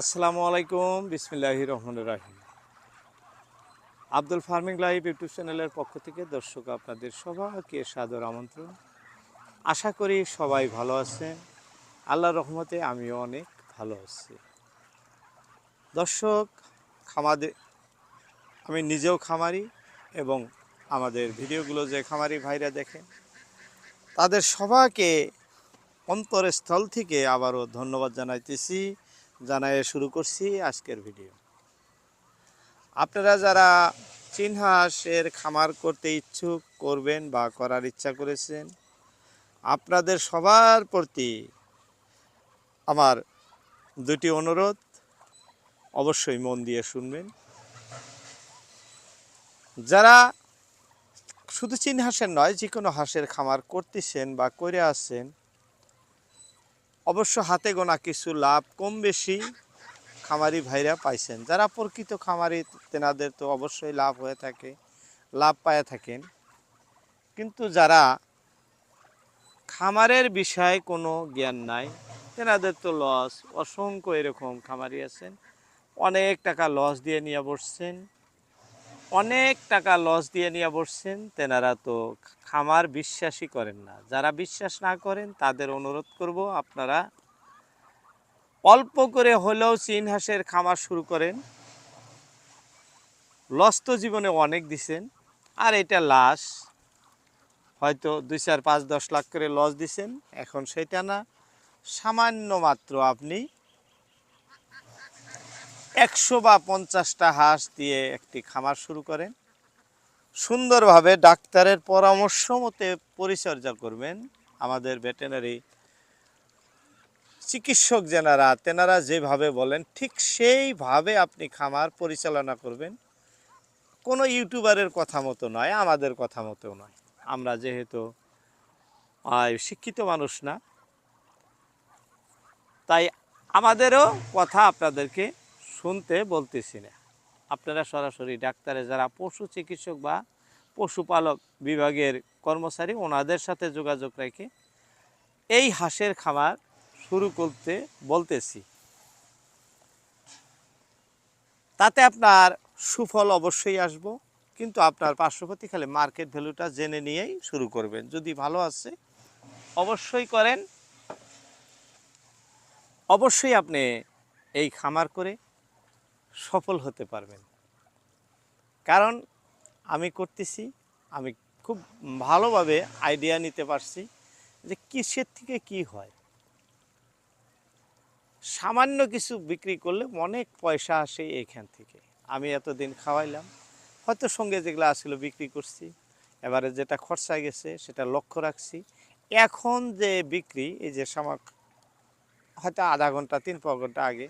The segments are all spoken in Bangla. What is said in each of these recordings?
আসসালামু আলাইকুম, বিসমিল্লাহ রহমান রাহিম। আব্দুল ফার্মিং লাইভ ইউটিউব চ্যানেলের পক্ষ থেকে দর্শক আপনাদের সবাইকে সাদর আমন্ত্রণ। আশা করি সবাই ভালো আছেন। আল্লাহ রহমতে আমিও অনেক ভালো আছি। দর্শক খামাদের আমি নিজেও খামারি এবং আমাদের ভিডিওগুলো যে খামারি ভাইরা দেখেন, তাদের সবাইকে অন্তরস্থল থেকে আবারও ধন্যবাদ জানাইতেছি। জানাই শুরু করছি আজকের ভিডিও। আপনারা যারা চিনহাসের খামার করতে ইচ্ছুক করবেন বা করার ইচ্ছা করেছেন, আপনাদের সবার প্রতি আমার দুটি অনুরোধ। অবশ্যই মন দিয়ে শুনবেন। যারা শুধু চীন হাঁসের নয়, যে কোনো হাঁসের খামার করতেছেন বা করে আসছেন অবশ্য হাতে গোনা কিছু লাভ কম বেশি খামারি ভাইরা পাইছেন। যারা প্রকৃত খামারি, তেনাদের তো অবশ্যই লাভ হয়ে থাকে, লাভ পায় থাকেন। কিন্তু যারা খামারের বিষয়ে কোনো জ্ঞান নাই, তেনাদের তো লস। অসংখ্য এরকম খামারি আছেন। অনেক টাকা লস দিয়ে নিয়ে বসছেন। অনেক টাকা লস দিয়ে নিয়ে বসছেন, তেনারা তো খামার বিশ্বাসই করেন না। যারা বিশ্বাস না করেন, তাদের অনুরোধ করব আপনারা অল্প করে হলেও চীন হাঁসের খামার শুরু করেন। লস তো জীবনে অনেক দিছেন, আর এটা লাশ, হয়তো দুই চার পাঁচ দশ লাখ করে লস দিছেন, এখন সেটা না, সামান্য মাত্র আপনি একশো বা পঞ্চাশটা হাঁস দিয়ে একটি খামার শুরু করেন। সুন্দরভাবে ডাক্তারের পরামর্শ মতে পরিচর্যা করবেন। আমাদের ভেটেনারি চিকিৎসক যেনারা, তেনারা যেভাবে বলেন, ঠিক সেইভাবে আপনি খামার পরিচালনা করবেন। কোনো ইউটিউবারের কথা মতো নয়, আমাদের কথা মতো নয়। আমরা যেহেতু শিক্ষিত মানুষ না, তাই আমাদেরও কথা আপনাদেরকে শুনতে বলতেছি না। আপনারা সরাসরি ডাক্তারে যারা পশু চিকিৎসক বা পশুপালক বিভাগের কর্মচারী, ওনাদের সাথে যোগাযোগ রেখে এই হাঁসের খামার শুরু করতে বলতেছি। তাতে আপনার সুফল অবশ্যই আসব, কিন্তু আপনার পার্শ্ববর্তী খালি মার্কেট ভ্যালুটা জেনে নিয়েই শুরু করবেন। যদি ভালো আছে, অবশ্যই করেন। অবশ্যই আপনি এই খামার করে সফল হতে পারবেন। কারণ আমি করতেছি, আমি খুব ভালোভাবে আইডিয়া নিতে পারছি যে কিসের থেকে কি হয়। সামান্য কিছু বিক্রি করলে অনেক পয়সা আসে এখান থেকে। আমি এতদিন খাওয়াইলাম, হয়তো সঙ্গে যেগুলো আসছিল বিক্রি করছি, এবারে যেটা খরচা গেছে সেটা লক্ষ্য রাখছি। এখন যে বিক্রি, এই যে সামাক হয়তো আধা ঘণ্টা, তিন পাঁচ ঘণ্টা আগে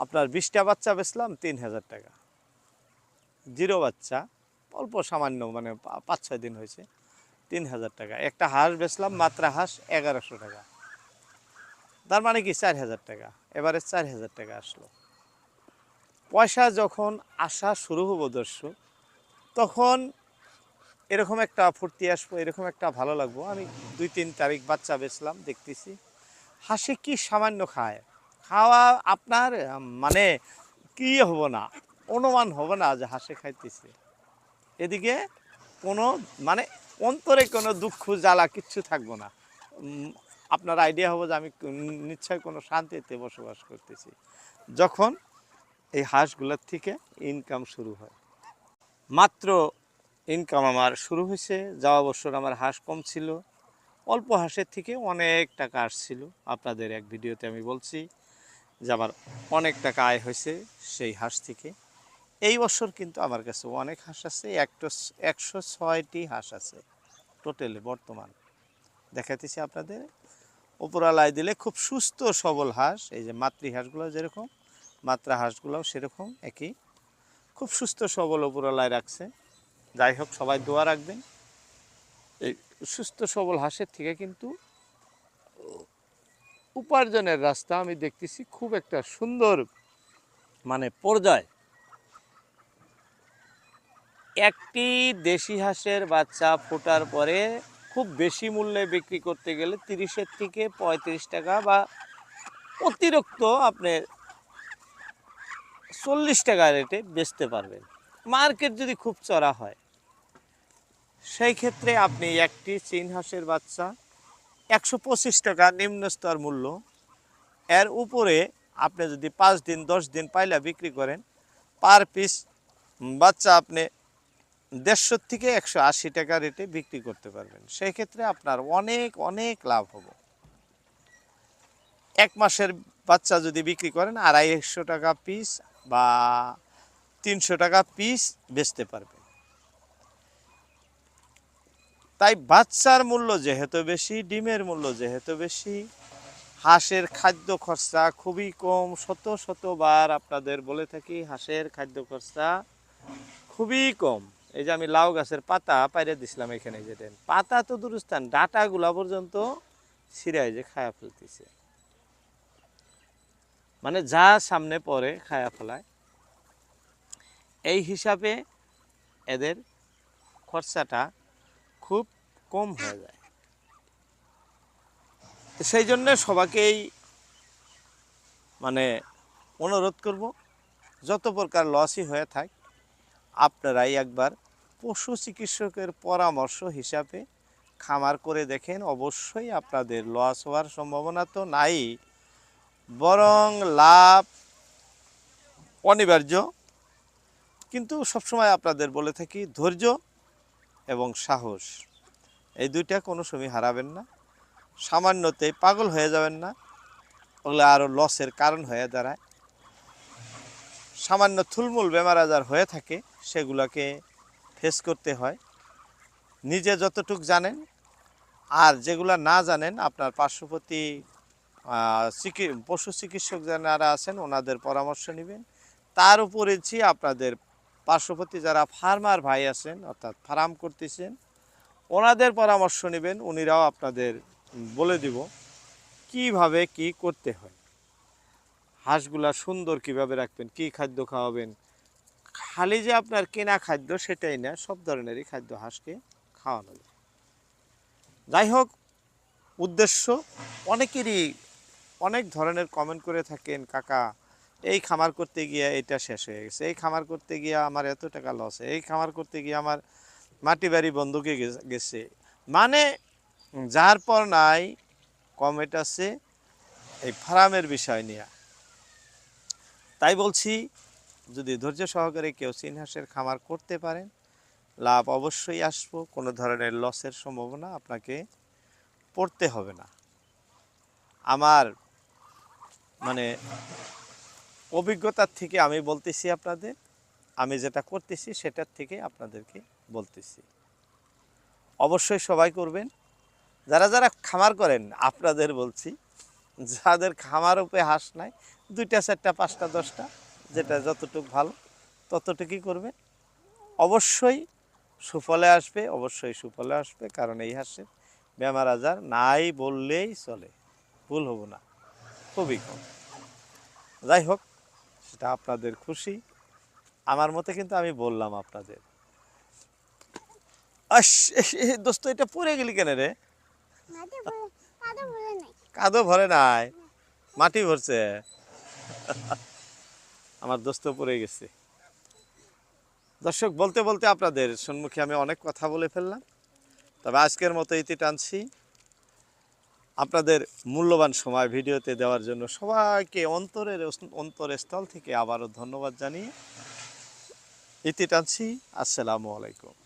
আপনার বিশটা বাচ্চা বেচলাম তিন হাজার টাকা। জিরো বাচ্চা, অল্প সামান্য মানে পাঁচ ছয় দিন হয়েছে তিন হাজার টাকা। একটা হাঁস বেচলাম, মাত্রা হাঁস এগারোশো টাকা। তার মানে কি? চার হাজার টাকা। এবারে চার হাজার টাকা আসলো। পয়সা যখন আসা শুরু হব দর্শক, তখন এরকম একটা ফুর্তি আসব, এরকম একটা ভালো লাগবো। আমি দুই তিন তারিখ বাচ্চা বেচলাম, দেখতেছি। হাসি কি সামান্য খায়? খাওয়া আপনার মানে কি হব না? অনুমান হবে না যে হাসে খাইতেছে। এদিকে কোনো মানে অন্তরে কোনো দুঃখ, জ্বালা কিচ্ছু থাকব না। আপনার আইডিয়া হবে যে আমি নিশ্চয় কোনো শান্তিতে বসবাস করতেছি। যখন এই হাঁসগুলোর থেকে ইনকাম শুরু হয়। মাত্র ইনকাম আমার শুরু হয়েছে, যাওয়া বছর আমার হাঁস কম ছিল। অল্প হাঁসের থেকে অনেক টাকা আসছিল। আপনাদের এক ভিডিওতে আমি বলছি। যে আমার অনেক টাকা আয় হয়েছে সেই হাঁস থেকে। এই বছর কিন্তু আমার কাছে অনেক হাঁস আছে একশো একশো ছয়টি হাঁস আছে টোটালি বর্তমান। দেখাতেছি আপনাদের। উপরালায় দিলে খুব সুস্থ সবল হাঁস, এই যে মাতৃ হাঁসগুলো যেরকম, মাত্রা হাঁসগুলোও সেরকম একই। খুব সুস্থ সবল উপরালায় রাখছে। যাই হোক, সবাই দোয়া রাখবেন। এই সুস্থ সবল হাঁসের থেকে কিন্তু উপার্জনের রাস্তা আমি দেখতেছি খুব একটা সুন্দর মানে পর্যায়। একটি দেশি হাঁসের বাচ্চা ফোটার পরে খুব বেশি মূল্যে বিক্রি করতে গেলে তিরিশের থেকে পঁয়ত্রিশ টাকা বা অতিরিক্ত আপনি চল্লিশ টাকা রেটে বেচতে পারবেন। মার্কেট যদি খুব চড়া হয়, সেই ক্ষেত্রে আপনি একটি চীন হাঁসের বাচ্চা একশো পঁচিশ টাকা নিম্ন স্তর মূল্য। এর উপরে আপনি যদি পাঁচ দিন, দশ দিন পাইলা বিক্রি করেন, পার পিস বাচ্চা আপনি দেড়শো থেকে একশো আশি টাকা রেটে বিক্রি করতে পারবেন। সেই ক্ষেত্রে আপনার অনেক অনেক লাভ হবে। এক মাসের বাচ্চা যদি বিক্রি করেন, আড়াইশো টাকা পিস বা তিনশো টাকা পিস বেচতে পারবেন। তাই বাচ্চার মূল্য যেহেতু বেশি, ডিমের মূল্য যেহেতু বেশি, হাঁসের খাদ্য খরচা খুবই কম, শত শতবার আপনাদের বলে থাকি হাঁসের খাদ্য খরচা খুবই কম। এই যে আমি লাউ গাছের পাতা পাইরে দিছিলাম এখানে যেতেন পাতা তো দূরস্থান, ডাটাগুলা পর্যন্ত ছিঁড়াই যে খায়া ফেলতেছে। মানে যা সামনে পড়ে খায়া ফেলায়। এই হিসাবে এদের খরচাটা খুব কম হয়ে যায়। তো সেই জন্য সবাইকেই মানে অনুরোধ করব, যত প্রকার লসই হয়ে থাক, আপনারাই একবার পশু চিকিৎসকের পরামর্শ হিসাবে খামার করে দেখেন। অবশ্যই আপনাদের লস হওয়ার সম্ভাবনা তো নাই, বরং লাভ অনিবার্য। কিন্তু সবসময় আপনাদের বলে থাকি, ধৈর্য এবং সাহস। এই দুইটা কোনো সময় হারাবেন না। সামান্যতেই পাগল হয়ে যাবেন না। ওগুলো আরও লসের কারণ হয়ে দাঁড়ায়। সামান্য থুলমূল বেমার আজার হয়ে থাকে, সেগুলোকে ফেস করতে হয়। নিজে যতটুক জানেন আর যেগুলা না জানেন, আপনার পার্শ্ববর্তী পশু চিকিৎসক যারা আছেন, ওনাদের পরামর্শ নেবেন। তার উপরে যে আপনাদের পার্শ্ববর্তী যারা ফার্মার ভাই আছেন, অর্থাৎ ফার্ম করতেছেন, ওনাদের পরামর্শ নেবেন, উনিরাও আপনাদের বলে দিব কীভাবে কি করতে হয়। হাঁসগুলা সুন্দর কীভাবে রাখবেন, কি খাদ্য খাওয়াবেন। খালি যে আপনার কেনা খাদ্য সেটাই না, সব ধরনেরই খাদ্য হাঁসকে খাওয়ানো যায়। যাই হোক, উদ্দেশ্য অনেকেরই অনেক ধরনের কমেন্ট করে থাকেন, কাকা এই খামার করতে গিয়ে এটা শেষ হয়ে গেছে। এই খামার করতে গিয়ে আমার এত টাকা লস এই খামার করতে গিয়ে আমার মাটি বাড়ি বন্ধুকে গেছে মানে যার পর নাই কমেন্ট আছে, এই ফার্মের বিষয় নিয়ে। তাই বলছি, যদি ধৈর্য সহকারে কেউ চীন হাঁসের খামার করতে পারেন, লাভ অবশ্যই আসব, কোনো ধরনের লসের সম্ভাবনা আপনাকে পড়তে হবে না। আমার মানে অভিজ্ঞতার থেকে আমি বলতেছি আপনাদের, আমি যেটা করতেছি সেটার থেকে আপনাদেরকে বলতেছি। অবশ্যই সবাই করবেন। যারা যারা খামার করেন, আপনাদের বলছি, যাদের খামার উপরে হাঁস নাই, দুইটা, চারটা, পাঁচটা, দশটা, যেটা যতটুকু ভালো, ততটুকুই করবেন। অবশ্যই সুফলে আসবে, অবশ্যই সুফলে আসবে, কারণ এই হাঁসের বেমার আজার নাই বললেই চলে। ভুল হব না, খুবই কম। যাই হোক সেটা আপনাদের খুশি। আমার মতে কিন্তু আমি বললাম আপনাদের। দোস্ত এটা পরে গেলি কেন রে? কাদা ভরে নাই। মাটি ভরছে? আমার দোস্ত পড়ে গেছে। দর্শক বলতে বলতে আপনাদের সম্মুখে আমি অনেক কথা বলে ফেললাম। তবে আজকের মতো ইতি টানছি। আপনাদের মূল্যবান সময় ভিডিওতে দেওয়ার জন্য সবাইকে অন্তরের অন্তরস্থল থেকে আবারও ধন্যবাদ জানিয়ে ইতি টানছি। আসসালামু আলাইকুম।